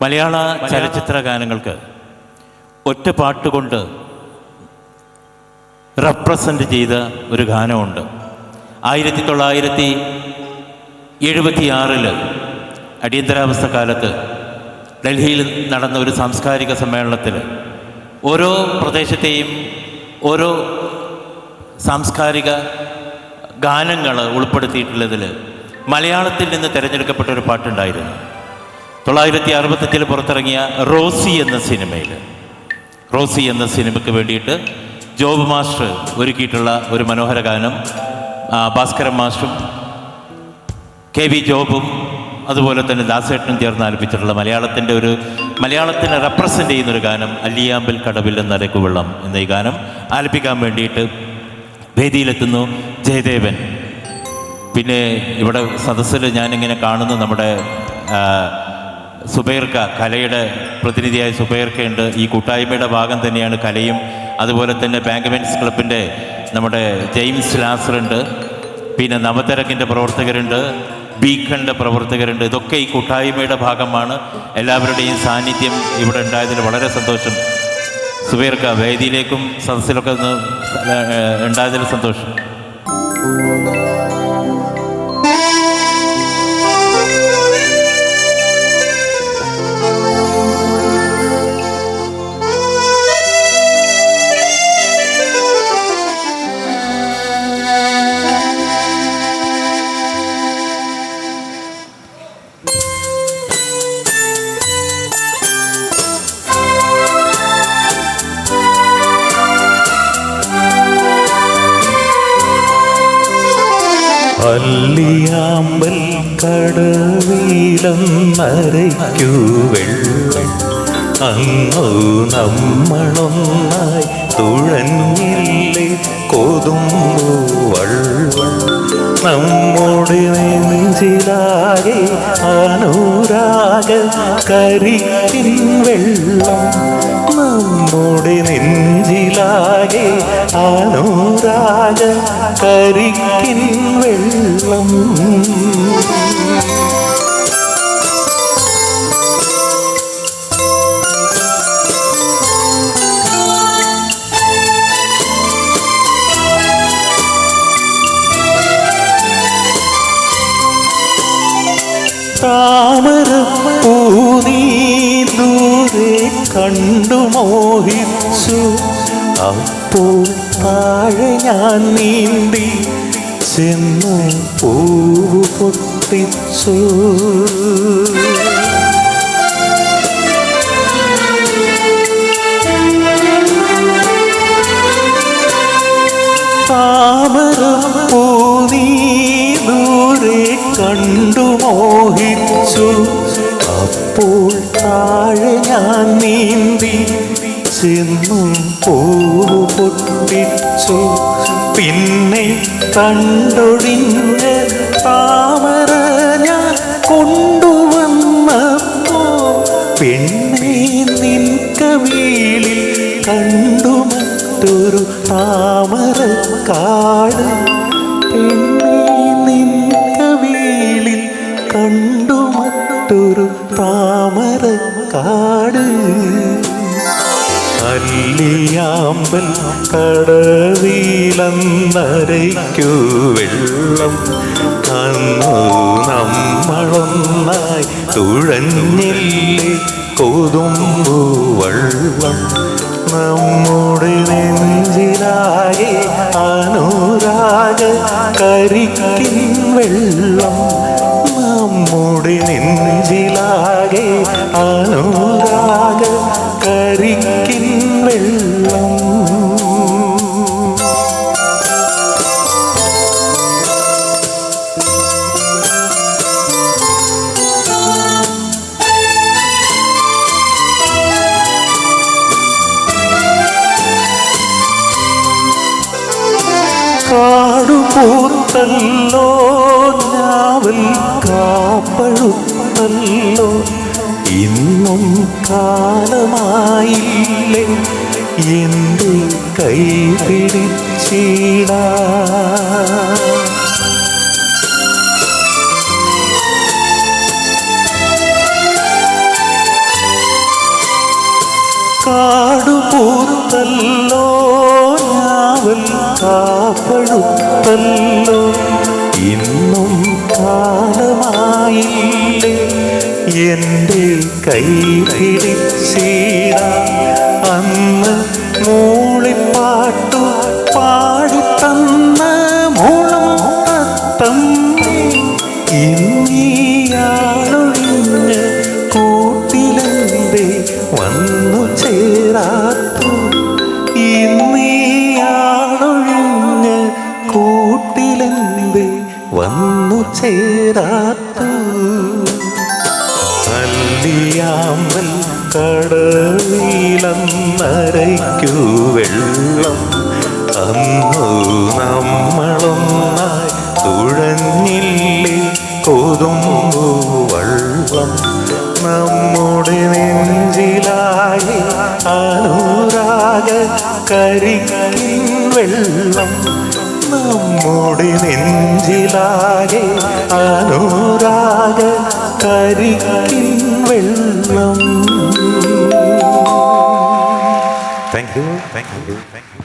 മലയാള ചലച്ചിത്ര ഗാനങ്ങൾക്ക് ഒറ്റ പാട്ടുകൊണ്ട് റെപ്രസെന്റ് ചെയ്ത ഒരു ഗാനമുണ്ട്. ആയിരത്തി തൊള്ളായിരത്തി എഴുപത്തിയാറിൽ അടിയന്തരാവസ്ഥ കാലത്ത് ഡൽഹിയിൽ നടന്ന ഒരു സാംസ്കാരിക സമ്മേളനത്തിൽ ഓരോ പ്രദേശത്തെയും ഓരോ സാംസ്കാരിക ഗാനങ്ങൾ ഉൾപ്പെടുത്തിയിട്ടുള്ളതിൽ മലയാളത്തിൽ നിന്ന് തിരഞ്ഞെടുക്കപ്പെട്ട ഒരു പാട്ടുണ്ടായിരുന്നു. തൊള്ളായിരത്തി അറുപത്തഞ്ചിൽ പുറത്തിറങ്ങിയ റോസി എന്ന സിനിമയിൽ. റോസി എന്ന സിനിമയ്ക്ക് വേണ്ടിയിട്ട് ജോബ് മാസ്റ്റർ ഒരുക്കിയിട്ടുള്ള ഒരു മനോഹര ഗാനം ഭാസ്കരൻ മാസ്റ്ററും കെ വി ജോബും അതുപോലെ തന്നെ ദാസേട്ടനും ചേർന്ന് ആലപിച്ചിട്ടുള്ള മലയാളത്തിന്റെ ഒരു മലയാളത്തിനെ റെപ്രസെന്റ് ചെയ്യുന്ന ഒരു ഗാനം അല്ലിയാമ്പിൽ കടവിൽ നരക്കുവെള്ളം എന്ന ഈ ഗാനം ആലപിക്കാൻ വേണ്ടിയിട്ട് വേദിയിലെത്തുന്നു ജയദേവൻ. പിന്നെ ഇവിടെ സദസ്സിൽ ഞാനിങ്ങനെ കാണുന്നു നമ്മുടെ സുബൈർക്ക കലയുടെ പ്രതിനിധിയായ സുബൈർക്കയുണ്ട്. ഈ കൂട്ടായ്മയുടെ ഭാഗം തന്നെയാണ് കലയും. അതുപോലെ തന്നെ ബാങ്ക്മെൻസ് ക്ലബിന്റെ നമ്മുടെ ജെയിംസ് ലാസറുണ്ട്. പിന്നെ നവതരക്കിന്റെ പ്രവർത്തകരുണ്ട്. ബീക്കണിന്റെ പ്രവർത്തകരുണ്ട്. ഇതൊക്കെ ഈ കൂട്ടായ്മയുടെ ഭാഗമാണ്. എല്ലാവരുടെയും സാന്നിധ്യം ഇവിടെ ഉണ്ടായതിൽ വളരെ സന്തോഷം. സുബൈർക്ക വേദിയിലേക്കും സദസ്സിലൊക്കെ ഉണ്ടായതിൽ സന്തോഷം. അല്ലിയാമ്പൽ കടവീലം നരയ്ക്കു വെള്ളം അങ്ങു നമ്മളൊന്നായി തുഴഞ്ഞില്ലേ കൊതുമ്പു വള്ളം നമ്മുടെ നെഞ്ചിലാകെ അനുരാഗ കരിക്കിൻ വെള്ളം. നമ്മുടെ നെഞ്ചിലാകെ അനുരാഗ കരിക്കിൻ കണ്ടു മോഹിച്ചു. അപ്പോൾ താഴെ ഞാൻ നീന്തി ചെന്ന് പൂവ് പൊട്ടിച്ചു. താമരപ്പൂനീ ദൂരെ കണ്ടു മോഹിച്ചു. അപ്പോൾ താഴെ ഞാൻ നീന്തി ചെന്നും പൂവ് പൊട്ടിച്ചു. പിന്നെ കണ്ടൊഴിഞ്ഞ താമര ഞാൻ കൊണ്ടുവന്നപ്പോ പെണ്ണെ നിൻ കവിളിൽ കണ്ടു മറ്റൊരു താമര കാട്. പെണ്ണെ നിൻ കവിളിൽ കണ്ടു മറ്റൊരു താമര കാട്. അല്ലിയാമ്പൽ കടവിലന്നരയ്ക്കു വെള്ളം അന്നു നമ്മളൊന്നായി തുഴഞ്ഞില്ലേ കൊതുമ്പു വള്ളം. നമ്മുടെ നെഞ്ചിലായി അനുരാഗ കരിക്കിൻ വെള്ളം. നമ്മുടെ നെഞ്ചിലാകെ അനുരാഗ പൂത്തല്ലോ ഞാവൽ കാപ്പഴുത്തല്ലോ. ഇന്നും കാലമായില്ലേ എന്റെ കൈ പിടിച്ചിടാ. കാടുപൂത്തല്ലോ ഞാവൽ കാപ്പഴുത്ത കാപ്പഴുത്തല്ലോ ഇന്നും കാലമായില്ലേ. എന്റെ കൈ പിടിച്ചിട അന്ന് മൂളിപ്പാട്ടു പാടിത്തന്ന മൂളം തത്തം ഇന്നീയാളൊഴിഞ്ഞ് കൂട്ടിലെന്തേ വന്നു ചേരാത്തു അല്ലിയാമ്പൽ കടവിലന്നരയ്ക്കു വെള്ളം അന്നു നമ്മളൊന്നായി തുഴഞ്ഞില്ലേ കൊതുമ്പു വള്ളം. നമ്മുടെ നെഞ്ചിലായി അനുരാഗ കരിക്കിൻ വെള്ളം നമ്മുടെ നെഞ്ചിലാകെ അനുരാഗ കരിക്കിൻ വെള്ളം. Thank you thank you thank you